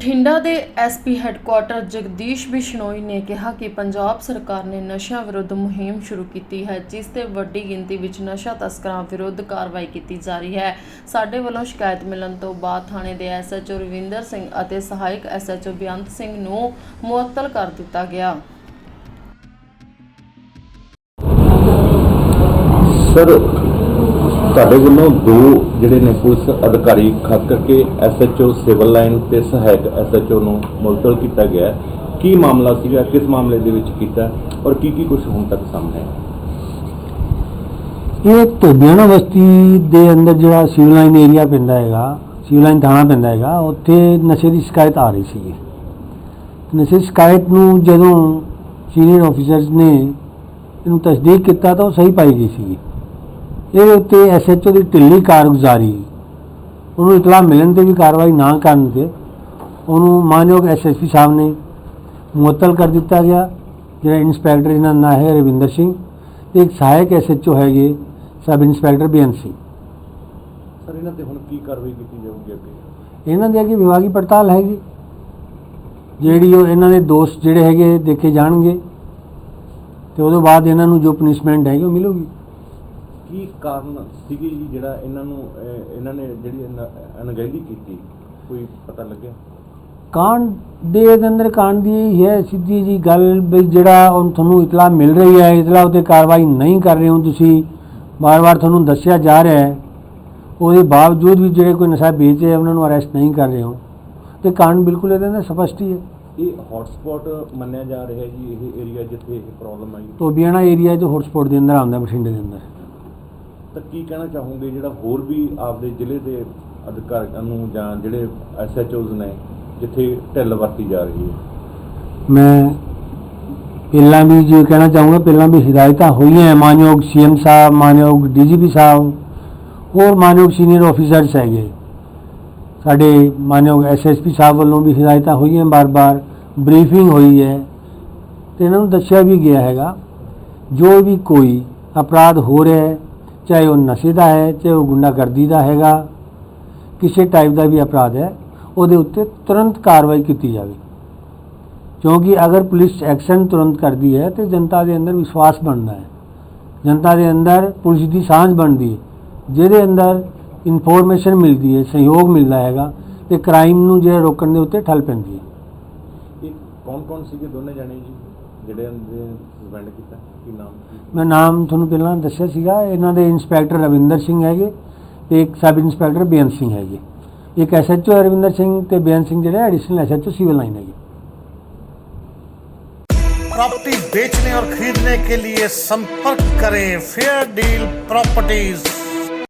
ਬਠਿੰਡਾ ਦੇ SP headquarter Jagdish Bishnoi ਨੇ ਕਿਹਾ ਕਿ ਪੰਜਾਬ ਸਰਕਾਰ ਨੇ ਨਸ਼ਿਆਂ ਵਿਰੁੱਧ ਮੁਹਿੰਮ ਸ਼ੁਰੂ ਕੀਤੀ ਹੈ, ਜਿਸ ਤੇ ਵੱਡੀ ਗਿਣਤੀ ਵਿੱਚ ਨਸ਼ਾ ਤਸਕਰਾਂ ਵਿਰੁੱਧ ਕਾਰਵਾਈ ਕੀਤੀ ਜਾ ਰਹੀ ਹੈ। ਸਾਡੇ ਵੱਲੋਂ ਸ਼ਿਕਾਇਤ ਮਿਲਣ ਤੋਂ ਬਾਅਦ ਥਾਣੇ ਦੇ ਐਸਐਚਓ ਰਵਿੰਦਰ ਸਿੰਘ ਅਤੇ ਸਹਾਇਕ ਐਸਐਚਓ ਬੇਅੰਤ ਸਿੰਘ ਨੂੰ ਮੁਅੱਤਲ ਕਰ ਦਿੱਤਾ ਗਿਆ। ਸਰ ਤੁਹਾਡੇ ਵੱਲੋਂ ਦੋ ਜਿਹੜੇ ਨੇ ਪੁਲਿਸ ਅਧਿਕਾਰੀ ਖਾਸ ਕਰਕੇ ਐਸਐਚਓ ਸਿਵਲ ਲਾਈਨ ਤੇ ਸਹਾਇਕ ਐਸਐਚਓ ਨੂੰ ਮੁਲਤਵਲ ਕੀਤਾ ਗਿਆ ਕੀ ਮਾਮਲਾ ਸੀਗਾ? ਕਿਸ ਮਾਮਲੇ ਦੇ ਵਿੱਚ ਕੀਤਾ? ਔਰ ਕੀ ਕੀ ਕੁਝ ਹੁਣ ਤੱਕ ਸਾਹਮਣੇ ਇਹ ਧੋਬੀਆਣਾ ਬਸਤੀ ਦੇ ਅੰਦਰ ਜਿਹੜਾ ਸਿਵਲ ਲਾਈਨ ਏਰੀਆ ਪੈਂਦਾ ਹੈਗਾ, ਸਿਵਲ ਲਾਈਨ ਥਾਣਾ ਪੈਂਦਾ ਹੈਗਾ, ਉੱਥੇ ਨਸ਼ੇ ਦੀ ਸ਼ਿਕਾਇਤ ਆ ਰਹੀ ਸੀ ਨਸ਼ੇ ਦੀ ਸ਼ਿਕਾਇਤ ਨੂੰ ਜਦੋਂ ਸੀਨੀਅਰ ਆਫੀਸਰਸ ਨੇ ਇਹਨੂੰ ਤਸਦੀਕ ਕੀਤਾ ਤਾਂ ਉਹ ਸਹੀ ਪਾਈ ਗਈ ਸੀ ਇਹਦੇ ਉੱਤੇ ਐਸਐਚਓ ਦੀ ਢਿੱਲੀ ਕਾਰਗੁਜ਼ਾਰੀ ਉਹਨੂੰ ਇਤਲਾਹ ਮਿਲਣ ਤੇ ਵੀ ਕਾਰਵਾਈ ਨਾ ਕਰਨ ਤੇ ਉਹਨੂੰ ਮਾਨਯੋਗ ਐਸਐਸਪੀ ਸਾਹਿਬ ਨੇ ਮੁਅੱਤਲ ਕਰ ਦਿੱਤਾ ਗਿਆ ਜਿਹੜਾ ਇੰਸਪੈਕਟਰ ਇਹਨਾਂ ਦਾ ਨਾਂ ਹੈ ਰਵਿੰਦਰ ਸਿੰਘ ਤੇ ਇੱਕ ਸਹਾਇਕ ਐਸਐਚਓ ਹੈਗੇ sub inspector Beant Singh sir ਇਹਨਾਂ ਤੇ ਹੁਣ ਕੀ ਕਾਰਵਾਈ ਕੀਤੀ ਜਾਊਗੀ ਅੱਗੇ? ਇਹਨਾਂ ਦੀ ਅੱਗੇ ਵਿਭਾਗੀ ਪੜਤਾਲ ਹੈਗੀ ਜਿਹੜੀ ਉਹ ਇਹਨਾਂ ਦੇ ਦੋਸਤ ਜਿਹੜੇ ਹੈਗੇ ਦੇਖੇ ਜਾਣਗੇ ਤੇ ਉਹਦੇ ਬਾਅਦ ਇਹਨਾਂ ਨੂੰ ਜੋ ਪਨਿਸ਼ਮੈਂਟ ਹੈਗੀ ਉਹ ਮਿਲੂਗੀ। ਕੀ ਕਾਰਨ ਸੀਗੀ ਜੀ ਜਿਹੜਾ ਇਹਨਾਂ ਨੂੰ ਅਹ, ਇਹਨਾਂ ਨੇ ਜਿਹੜੀ ਅਨ- ਅਣਗਹਿਲੀ ਕੀਤੀ? ਕੋਈ ਪਤਾ ਲੱਗਿਆ? ਕਾਂਡ ਦੇ ਅੰਦਰ ਕਾਂਡ ਦੀ ਇਹ ਹੈ ਸਿੱਧੀ ਜੀ ਗੱਲ ਵੀ ਜਿਹੜਾ ਉਹ ਤੁਹਾਨੂੰ ਇਤਲਾਹ ਮਿਲ ਰਹੀ ਹੈ ਇਤਲਾਹ ਉਤੇ ਕਾਰਵਾਈ ਨਹੀਂ ਕਰ ਰਹੇ ਹੋ ਤੁਸੀਂ ਵਾਰ-ਵਾਰ ਤੁਹਾਨੂੰ ਦੱਸਿਆ ਜਾ ਰਿਹਾ ਹੈ। ਉਹਦੇ ਬਾਵਜੂਦ ਵੀ ਜਿਹੜੇ ਕੋਈ ਨਸ਼ਾ ਵੇਚ ਰਹੇ ਉਹਨਾਂ ਨੂੰ ਅਰੈਸਟ ਨਹੀਂ ਕਰ ਰਹੇ ਹੋ ਤੇ ਕਾਂਡ ਬਿਲਕੁਲ ਇਹਦੇ ਅੰਦਰ ਸਪਸ਼ਟ ਹੀ ਹੈ। ਇਹ ਹੌਟਸਪੌਟ ਮੰਨਿਆ ਜਾ ਰਿਹਾ ਜੀ ਇਹ ਏਰੀਆ ਜਿੱਥੇ ਇਹ ਪ੍ਰੋਬਲਮ ਆਈ। ਟੋਬੀਆਣਾ ਏਰੀਆ ਜੋ ਹੌਟਸਪੌਟ ਦੇ ਅੰਦਰ ਆਉਂਦਾ ਬਠਿੰਡੇ ਦੇ ਅੰਦਰ। ਤਾਂ ਕੀ ਕਹਿਣਾ ਚਾਹੋਗੇ ਜਿਹੜਾ ਹੋਰ ਵੀ ਆਪਦੇ ਜ਼ਿਲ੍ਹੇ ਦੇ ਅਧਿਕਾਰੀਆਂ ਨੂੰ ਜਾਂ ਜਿਹੜੇ ਐਸਐਚਓਜ਼ ਨੇ ਜਿੱਥੇ ਢਿੱਲ ਵਰਤੀ ਜਾ ਰਹੀ ਹੈ? ਮੈਂ ਪਹਿਲਾਂ ਵੀ ਜੇ ਕਹਿਣਾ ਚਾਹੂੰਗਾ, ਪਹਿਲਾਂ ਵੀ ਹਦਾਇਤਾਂ ਹੋਈਆਂ ਹੈ। ਮਾਨਯੋਗ ਸੀਐਮ ਸਾਹਿਬ, ਮਾਨਯੋਗ ਡੀਜੀਪੀ ਸਾਹਿਬ, ਹੋਰ ਮਾਨਯੋਗ ਸੀਨੀਅਰ ਆਫੀਸਰਸ ਹੈਗੇ। ਸਾਡੇ ਮਾਨਯੋਗ ਐਸਐਸਪੀ ਸਾਹਿਬ ਵੱਲੋਂ ਵੀ ਹਦਾਇਤਾਂ ਹੋਈਆਂ ਬਾਰ-ਬਾਰ। ਬਰੀਫਿੰਗ ਹੋਈ ਹੈ ਤੇ ਇਹਨਾਂ ਨੂੰ ਦੱਸਿਆ ਵੀ ਗਿਆ ਹੈਗਾ, ਜੋ ਵੀ ਕੋਈ ਅਪਰਾਧ ਹੋ ਰਿਹਾ ਹੈ ਚਾਹੇ ਉਹ ਨਸ਼ੇ ਦਾ ਹੈ, ਚਾਹੇ ਉਹ ਗੁੰਡਾਗਰਦੀ ਦਾ ਹੈਗਾ, ਕਿਸੇ ਟਾਈਪ ਦਾ ਵੀ ਅਪਰਾਧ ਹੈ, ਉਹਦੇ ਉੱਤੇ ਤੁਰੰਤ ਕਾਰਵਾਈ ਕੀਤੀ ਜਾਵੇ। ਕਿਉਂਕਿ ਅਗਰ ਪੁਲਿਸ ਐਕਸ਼ਨ ਤੁਰੰਤ ਕਰਦੀ ਹੈ, ਤੇ ਜਨਤਾ ਦੇ ਅੰਦਰ ਵਿਸ਼ਵਾਸ ਬਣਦਾ ਹੈ। ਜਨਤਾ ਦੇ ਅੰਦਰ ਪੁਲਿਸ ਦੀ ਸਾਂਝ ਬਣਦੀ ਹੈ, ਜਿਹਦੇ ਅੰਦਰ ਇਨਫੋਰਮੇਸ਼ਨ ਮਿਲਦੀ ਹੈ, ਸਹਿਯੋਗ ਮਿਲਦਾ ਹੈਗਾ, ਤੇ ਕ੍ਰਾਈਮ ਨੂੰ ਜਿਹੜਾ ਰੋਕਣ ਦੇ ਉੱਤੇ ਠੱਲ ਪੈਂਦੀ ਹੈ। ਇਹ ਕੌਣ ਕੌਣ ਸੀਗੇ ਦੋਨੇ ਜਾਣੇ ਜੀ? ਜਿਹੜੇ ਸਸਪੈਂਡ ਕੀਤਾ ਕੀ ਨਾਮ ਸੀ ਮੈਂ ਨਾਮ ਤੁਹਾਨੂੰ ਪਹਿਲਾਂ ਦੱਸਿਆ ਸੀਗਾ ਇਹਨਾਂ ਦੇ ਇੰਸਪੈਕਟਰ ਰਵਿੰਦਰ ਸਿੰਘ ਹੈਗੇ ਤੇ ਇੱਕ ਸਬ ਇੰਸਪੈਕਟਰ ਬੇਅੰਤ ਸਿੰਘ ਹੈਗੇ ਇੱਕ ਐਸਐਚਓ ਰਵਿੰਦਰ ਸਿੰਘ ਤੇ ਬੇਅੰਤ ਸਿੰਘ ਜਿਹੜੇ ਐਡੀਸ਼ਨਲ ਐਸਐਚਓ ਸਿਵਲ ਲਾਈਨ ਹੈਗੇ प्रॉपर्टी बेचने और खरीदने के लिए संपर्क करें फेयर डील प्रॉपर्टीज